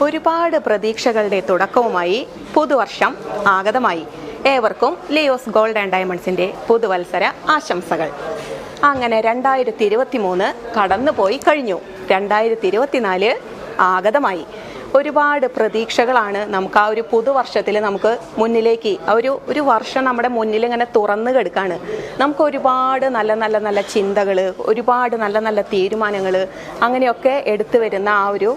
ഒരുപാട് പ്രതീക്ഷകളുടെ തുടക്കവുമായി പുതുവർഷം ആഗതമായി. ഏവർക്കും ലിയോസ് ഗോൾഡ് ആൻഡ് ഡയമണ്ട്സിന്റെ പുതുവത്സര ആശംസകൾ. അങ്ങനെ രണ്ടായിരത്തി ഇരുപത്തി മൂന്ന് കടന്നുപോയി കഴിഞ്ഞു. രണ്ടായിരത്തി ഇരുപത്തിനാല് ആഗതമായി. ഒരുപാട് പ്രതീക്ഷകളാണ് നമുക്ക് ആ ഒരു പുതുവർഷത്തിൽ നമുക്ക് മുന്നിലേക്ക് ഒരു ഒരു വർഷം നമ്മുടെ മുന്നിൽ ഇങ്ങനെ തുറന്നു കിടക്കാണ്. നമുക്ക് ഒരുപാട് നല്ല നല്ല നല്ല ചിന്തകൾ ഒരുപാട് നല്ല നല്ല തീരുമാനങ്ങൾ അങ്ങനെയൊക്കെ എടുത്തു വരുന്ന ആ ഒരു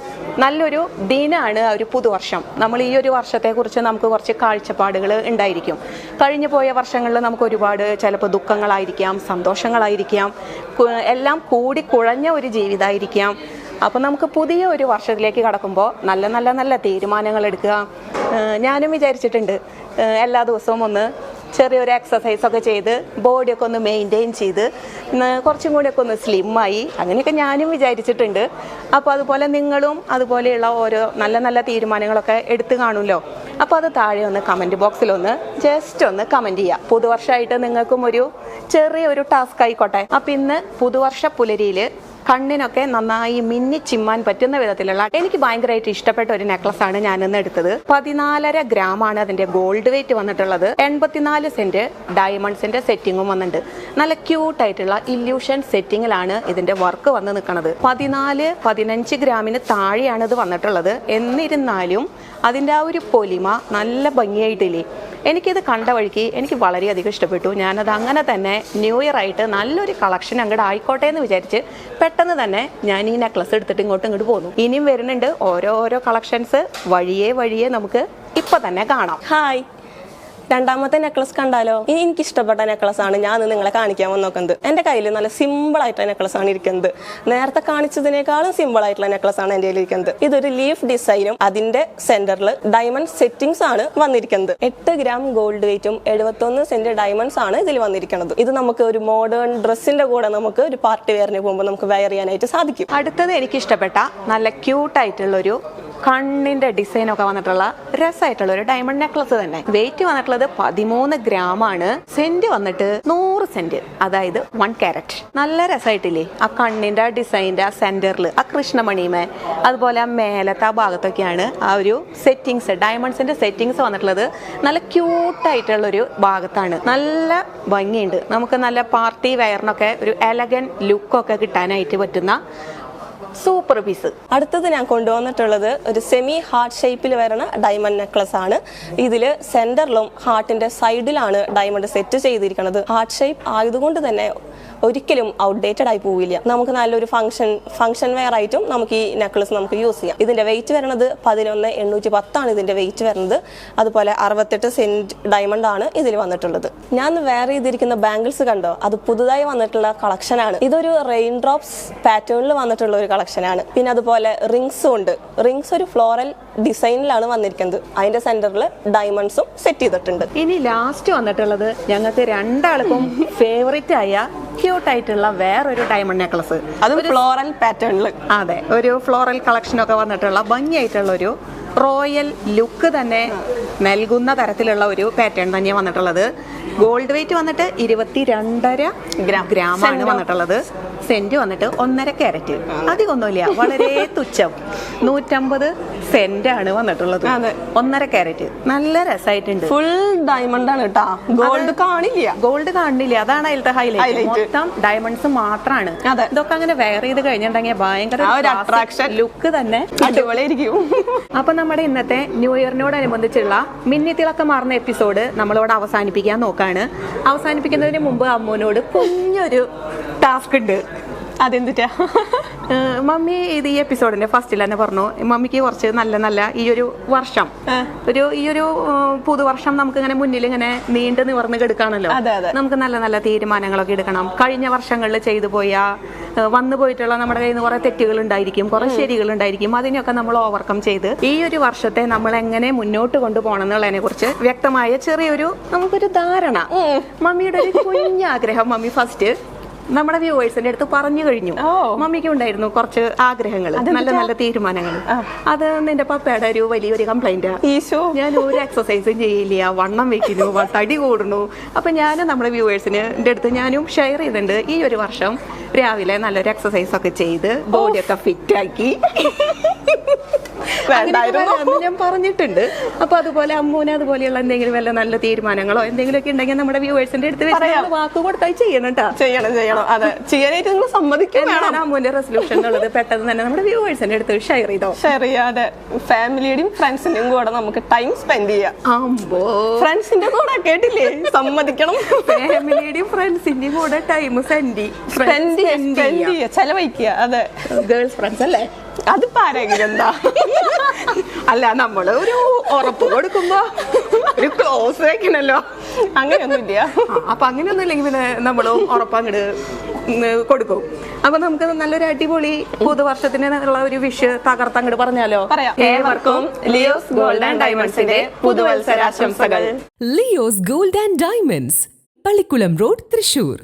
നല്ലൊരു ദിനമാണ് ആ ഒരു പുതുവർഷം. നമ്മൾ ഈ ഒരു വർഷത്തെക്കുറിച്ച് നമുക്ക് കുറച്ച് കാഴ്ചപ്പാടുകൾ ഉണ്ടായിരിക്കും. കഴിഞ്ഞു പോയ വർഷങ്ങളിൽ നമുക്ക് ഒരുപാട് ചിലപ്പോൾ ദുഃഖങ്ങളായിരിക്കാം സന്തോഷങ്ങളായിരിക്കാം എല്ലാം കൂടി കുഴഞ്ഞ ഒരു ജീവിതമായിരിക്കാം. അപ്പോൾ നമുക്ക് പുതിയ ഒരു വർഷത്തിലേക്ക് കടക്കുമ്പോൾ നല്ല നല്ല നല്ല തീരുമാനങ്ങൾ എടുക്കുക. ഞാനും വിചാരിച്ചിട്ടുണ്ട് എല്ലാ ദിവസവും ഒന്ന് ചെറിയൊരു എക്സസൈസ് ഒക്കെ ചെയ്ത് ബോഡിയൊക്കെ ഒന്ന് മെയിന്റെയിൻ ചെയ്ത് കുറച്ചും കൂടിയൊക്കെ ഒന്ന് സ്ലിമ്മായി അങ്ങനെയൊക്കെ ഞാനും വിചാരിച്ചിട്ടുണ്ട്. അപ്പോൾ അതുപോലെ നിങ്ങളും അതുപോലെയുള്ള ഓരോ നല്ല നല്ല തീരുമാനങ്ങളൊക്കെ എടുത്തു കാണുമല്ലോ. അപ്പോൾ അത് താഴെ ഒന്ന് കമന്റ് ബോക്സിലൊന്ന് ജസ്റ്റ് ഒന്ന് കമന്റ് ചെയ്യുക. പുതുവർഷമായിട്ട് നിങ്ങൾക്കും ഒരു ചെറിയൊരു ടാസ്ക് ആയിക്കോട്ടെ. അപ്പോൾ ഇന്ന് പുതുവർഷ പുലരിയിൽ കണ്ണിനൊക്കെ നന്നായി മിന്നി ചിമ്മാൻ പറ്റുന്ന വിധത്തിലുള്ള എനിക്ക് ഭയങ്കരമായിട്ട് ഇഷ്ടപ്പെട്ട ഒരു നെക്ലസ് ആണ് ഞാൻ ഇന്ന് എടുത്തത്. പതിനാലര ഗ്രാം ആണ് അതിന്റെ ഗോൾഡ് വെയിറ്റ് വന്നിട്ടുള്ളത്. എൺപത്തിനാല് സെന്റ് ഡയമണ്ട്സിന്റെ സെറ്റിങ്ങും വന്നിട്ടുണ്ട്. നല്ല ക്യൂട്ട് ആയിട്ടുള്ള ഇല്യൂഷൻ സെറ്റിങ്ങിലാണ് ഇതിന്റെ വർക്ക് വന്ന് നിൽക്കുന്നത് പതിനാല് പതിനഞ്ച് ഗ്രാമിന് താഴെയാണ് ഇത് വന്നിട്ടുള്ളത്. എന്നിരുന്നാലും അതിന്റെ ആ ഒരു പൊലിമ നല്ല ഭംഗിയായിട്ടില്ലേ? എനിക്കിത് കണ്ട വഴിക്ക് എനിക്ക് വളരെയധികം ഇഷ്ടപ്പെട്ടു. ഞാനത് അങ്ങനെ തന്നെ ന്യൂ ഇയർ ആയിട്ട് നല്ലൊരു കളക്ഷൻ അങ്ങോട്ട് ആയിക്കോട്ടെ എന്ന് വിചാരിച്ച് പെട്ടെന്ന് തന്നെ ഞാൻ ഈ നെക്ലസ് എടുത്തിട്ട് ഇങ്ങോട്ട് ഇങ്ങോട്ട് പോന്നു. ഇനിയും വരുന്നുണ്ട് ഓരോ കളക്ഷൻസ് വഴിയേ വഴിയേ നമുക്ക് ഇപ്പൊ തന്നെ കാണാം. ഹായ് രണ്ടാമത്തെ നെക്ലസ് കണ്ടാലോ? ഇനി എനിക്ക് ഇഷ്ടപ്പെട്ട നെക്ലസ് ആണ് ഞാൻ നിങ്ങളെ കാണിക്കാൻ വന്നോക്കുന്നത്. എന്റെ കയ്യിൽ നല്ല സിമ്പിൾ ആയിട്ടുള്ള നെക്ലസ് ആണ് ഇരിക്കുന്നത്. നേരത്തെ കാണിച്ചതിനേക്കാളും സിമ്പിൾ ആയിട്ടുള്ള നെക്ലസ് ആണ് എന്റെ കയ്യിൽ ഇരിക്കുന്നത് ഇതൊരു ലീഫ് ഡിസൈനും അതിന്റെ സെന്ററിൽ ഡയമണ്ട് സെറ്റിംഗ്സ് ആണ് വന്നിരിക്കുന്നത്. എട്ട് ഗ്രാം ഗോൾഡ് വെയിറ്റും എഴുപത്തൊന്ന് സെന്റ് ഡയമണ്ട്സ് ആണ് ഇതിൽ വന്നിരിക്കുന്നത്. ഇത് നമുക്ക് ഒരു മോഡേൺ ഡ്രസ്സിന്റെ കൂടെ നമുക്ക് ഒരു പാർട്ടി വെയറിന് പോകുമ്പോൾ നമുക്ക് വെയർ ചെയ്യാനായിട്ട് സാധിക്കും. അടുത്തത് എനിക്ക് ഇഷ്ടപ്പെട്ട നല്ല ക്യൂട്ട് ആയിട്ടുള്ളൊരു കണ്ണിന്റെ ഡിസൈൻ ഒക്കെ വന്നിട്ടുള്ള രസമായിട്ടുള്ള ഒരു ഡയമണ്ട് നെക്ലസ് തന്നെ. വെയിറ്റ് വന്നിട്ടുള്ളത് പതിമൂന്ന് ഗ്രാം ആണ്. സെന്റ് വന്നിട്ട് നൂറ് സെന്റ് അതായത് വൺ ക്യാരറ്റ് നല്ല രസമായിട്ടില്ലേ? ആ കണ്ണിന്റെ ഡിസൈന്റെ ആ സെന്ററിൽ ആ കൃഷ്ണമണിമേ അതുപോലെ ആ മേലത്തെ ആ ഭാഗത്തൊക്കെയാണ് ആ ഒരു സെറ്റിങ്സ് ഡയമണ്ട്സിന്റെ സെറ്റിങ്സ് വന്നിട്ടുള്ളത്. നല്ല ക്യൂട്ടായിട്ടുള്ളൊരു ഭാഗത്താണ്. നല്ല ഭംഗിയുണ്ട്. നമുക്ക് നല്ല പാർട്ടി വെയറിനൊക്കെ ഒരു എലഗൻ ലുക്കൊക്കെ കിട്ടാനായിട്ട് പറ്റുന്ന സൂപ്പർ പീസ് അടുത്തത് ഞാൻ കൊണ്ടുവന്നിട്ടുള്ളത് ഒരു സെമി ഹാർട്ട് ഷേപ്പിൽ വരുന്ന ഡയമണ്ട് നെക്ലസ് ആണ്. ഇതിൽ സെന്ററിലും ഹാർട്ടിന്റെ സൈഡിലാണ് ഡയമണ്ട് സെറ്റ് ചെയ്തിരിക്കുന്നത്. ഹാർട്ട് ഷേപ്പ് ആയതുകൊണ്ട് തന്നെ ഒരിക്കലും ഔട്ട്ഡേറ്റഡ് ആയി പോവില്ല. നമുക്ക് നല്ലൊരു ഫംഗ്ഷൻ ഫംഗ്ഷൻ വെയർ ആയിട്ടും നമുക്ക് ഈ നെക്ലസ് നമുക്ക് യൂസ് ചെയ്യാം. ഇതിന്റെ വെയിറ്റ് വരുന്നത് പതിനൊന്ന് എണ്ണൂറ്റി പത്താണ് ഇതിന്റെ വെയിറ്റ് വരുന്നത്. അതുപോലെ അറുപത്തെട്ട് സെന്റ് ഡയമണ്ട് ആണ് ഇതിൽ വന്നിട്ടുള്ളത്. ഞാൻ വേറെ ചെയ്തിരിക്കുന്ന ബാംഗിൾസ് കണ്ടോ? അത് പുതുതായി വന്നിട്ടുള്ള കളക്ഷനാണ് ഇതൊരു റെയിൻ ഡ്രോപ്സ് പാറ്റേണിൽ വന്നിട്ടുള്ള ഒരു കളക്ഷനാണ് പിന്നെ അതുപോലെ റിങ്സും ഉണ്ട്. റിങ്സ് ഒരു ഫ്ലോറൽ ഡിസൈനിലാണ് വന്നിരിക്കുന്നത്. അതിന്റെ സെന്ററിൽ ഡയമണ്ട്സും സെറ്റ് ചെയ്തിട്ടുണ്ട്. ഇനി ലാസ്റ്റ് വന്നിട്ടുള്ളത് ഞങ്ങൾക്ക് രണ്ടാൾക്കും ഫേവറേറ്റ് ആയ ക്യൂട്ട് ആയിട്ടുള്ള വേറൊരു ഡയമണ്ട് നെക്ലസ് അത് ഫ്ലോറൽ പാറ്റേണിൽ അതെ ഒരു ഫ്ലോറൽ കളക്ഷനൊക്കെ വന്നിട്ടുള്ള ഭംഗിയായിട്ടുള്ള ഒരു റോയൽ ലുക്ക് തന്നെ നൽകുന്ന തരത്തിലുള്ള ഒരു പാറ്റേൺ തന്നെയാണ് വന്നിട്ടുള്ളത്. ഗോൾഡ് വെയിറ്റ് വന്നിട്ട് ഇരുപത്തി രണ്ടര ഗ്രാം ഗ്രാമാണ് വന്നിട്ടുള്ളത്. സെന്റ് വന്നിട്ട് ഒന്നര ക്യാരറ്റ് അധികമൊന്നുമില്ല വളരെ തുച്ഛം. നൂറ്റമ്പത് സെന്റ് ആണ് വന്നിട്ടുള്ളത്. ഒന്നര ക്യാരറ്റ് നല്ല രസമായിട്ടുണ്ട്. ഫുൾ ഡയമണ്ട് ആണ് കേട്ടോ ഗോൾഡ് കാണില്ല. ഗോൾഡ് കാണില്ല. അതാണ് അതിലത്തെ ഹൈലൈറ്റ്. മൊത്തം ഡയമണ്ട്സ് മാത്രമാണ്. ഇതൊക്കെ അങ്ങനെ വെയർ ചെയ്ത് കഴിഞ്ഞിട്ടുണ്ടെങ്കിൽ ഭയങ്കര അട്രാക്ഷൻ. ലുക്ക് തന്നെ. അടിപൊളിയായിരിക്കും അപ്പൊ നമ്മുടെ ഇന്നത്തെ ന്യൂ ഇയറിനോടനുബന്ധിച്ചുള്ള മിന്നിത്തിളക്കം മാറുന്ന എപ്പിസോഡ് നമ്മളോട് അവസാനിപ്പിക്കാൻ നോക്കാണ് അവസാനിപ്പിക്കുന്നതിന് മുമ്പ് അമ്മുവിനോട് കുഞ്ഞൊരു ടാസ്ക് ഉണ്ട്. അതെന്തിട്ടാ? മമ്മി ഇത് ഈ എപ്പിസോഡിന്റെ ഫസ്റ്റിൽ തന്നെ പറഞ്ഞു മമ്മിക്ക് കുറച്ച് നല്ല നല്ല ഈ ഒരു വർഷം ഒരു ഈ ഒരു പുതുവർഷം നമുക്ക് ഇങ്ങനെ മുന്നിൽ ഇങ്ങനെ നീണ്ടു നിവർന്ന് കിടക്കാണല്ലോ. നമുക്ക് നല്ല നല്ല തീരുമാനങ്ങളൊക്കെ എടുക്കണം. കഴിഞ്ഞ വർഷങ്ങളിൽ ചെയ്തു പോയ വന്നു പോയിട്ടുള്ള നമ്മുടെ കയ്യിൽ നിന്ന് കുറെ തെറ്റുകൾ ഉണ്ടായിരിക്കും കുറെ ശരികൾ ഉണ്ടായിരിക്കും അതിനൊക്കെ നമ്മൾ ഓവർകം ചെയ്ത് ഈ ഒരു വർഷത്തെ നമ്മൾ എങ്ങനെ മുന്നോട്ട് കൊണ്ടുപോകണം എന്നുള്ളതിനെ കുറിച്ച് വ്യക്തമായ ചെറിയൊരു നമുക്കൊരു ധാരണ. മമ്മിയുടെ ഒരു കുഞ്ഞാഗ്രഹം മമ്മി ഫസ്റ്റ് നമ്മുടെ വ്യൂവേഴ്സിന്റെ അടുത്ത് പറഞ്ഞു കഴിഞ്ഞു. മമ്മിക്ക് ഉണ്ടായിരുന്നു കുറച്ച് ആഗ്രഹങ്ങൾ നല്ല നല്ല തീരുമാനങ്ങൾ അത് നിന്റെ പപ്പയുടെ ഒരു വലിയൊരു കംപ്ലൈന്റ് ഈശോ. ഞാൻ ഒരു എക്സസൈസും ചെയ്യില്ല. വണ്ണം വെക്കുന്നു തടി കൂടുന്നു. അപ്പൊ ഞാൻ നമ്മുടെ വ്യൂവേഴ്സിന് അടുത്ത് ഞാനും ഷെയർ ചെയ്തിട്ടുണ്ട് ഈ ഒരു വർഷം രാവിലെ നല്ലൊരു എക്സസൈസ് ഒക്കെ ചെയ്ത് ബോഡിയൊക്കെ ഫിറ്റ് ആക്കി. വേണ്ടായിരുന്നു. ഞാൻ പറഞ്ഞിട്ടുണ്ട്. അപ്പൊ അതുപോലെ അമ്മൂന് അതുപോലെയുള്ള എന്തെങ്കിലും വല്ല നല്ല തീരുമാനങ്ങളോ എന്തെങ്കിലുമൊക്കെ ഉണ്ടെങ്കിൽ നമ്മുടെ വ്യൂവേഴ്സിന്റെ അടുത്ത് വെച്ച് വാക്ക് കൊടുത്താൽ ചെയ്യണം കേട്ടോ. ചെയ്യണം ചെയ്യണം. അതെ. ചെയ്യാനായിട്ട് നിങ്ങൾ സമ്മതിക്കും വേണം. അമ്മൂന്റെ റെസൊല്യൂഷൻ ഉള്ളത് പെട്ടെന്ന് തന്നെ നമ്മുടെ വ്യൂവേഴ്സിന്റെ അടുത്ത് ഷെയർ ചെയ്തോ? ഷെയർ ചെയ്യാതെ ഫാമിലിയുടെയും ഫ്രണ്ട്സിന്റെയും കൂടെ നമുക്ക് ടൈം സ്പെൻഡ് ചെയ്യാം. ഫ്രണ്ട്സിന്റെ കൂടെ കേട്ടില്ലേ? സമ്മതിക്കണം. ഫാമിലിയുടെയും ഫ്രണ്ട്സിന്റെയും കൂടെ ടൈം സ്പെൻഡ് സ്പെൻഡ് ചെയ്യുക ചെലവഴിക്കുക. അതെ. ഗേൾസ് ഫ്രണ്ട്സ് അല്ലേ? അതിപ്പോ ആരെങ്കിലും എന്താ അല്ല നമ്മൾ ഒരു ഉറപ്പ് കൊടുക്കുമ്പോ ഒരു ക്ലോസ് വെക്കണല്ലോ. അങ്ങനെയൊന്നുമില്ല. ഇല്ല അപ്പൊ അങ്ങനെയൊന്നും ഇല്ലെങ്കിൽ പിന്നെ നമ്മളും ഉറപ്പങ്ങട് കൊടുക്കും. അപ്പൊ നമുക്ക് നല്ലൊരു അടിപൊളി പുതുവർഷത്തിനുള്ള ഒരു വിഷ് തകർത്ത് അങ്ങട് പറഞ്ഞാലോ. ഏവർക്കും ലിയോസ് ഗോൾഡ് ആൻഡ് ഡയമണ്ട്സിന്റെ പുതുവത്സരാശംസകൾ. Leo's gold and diamonds Pallikulam road Thrissur.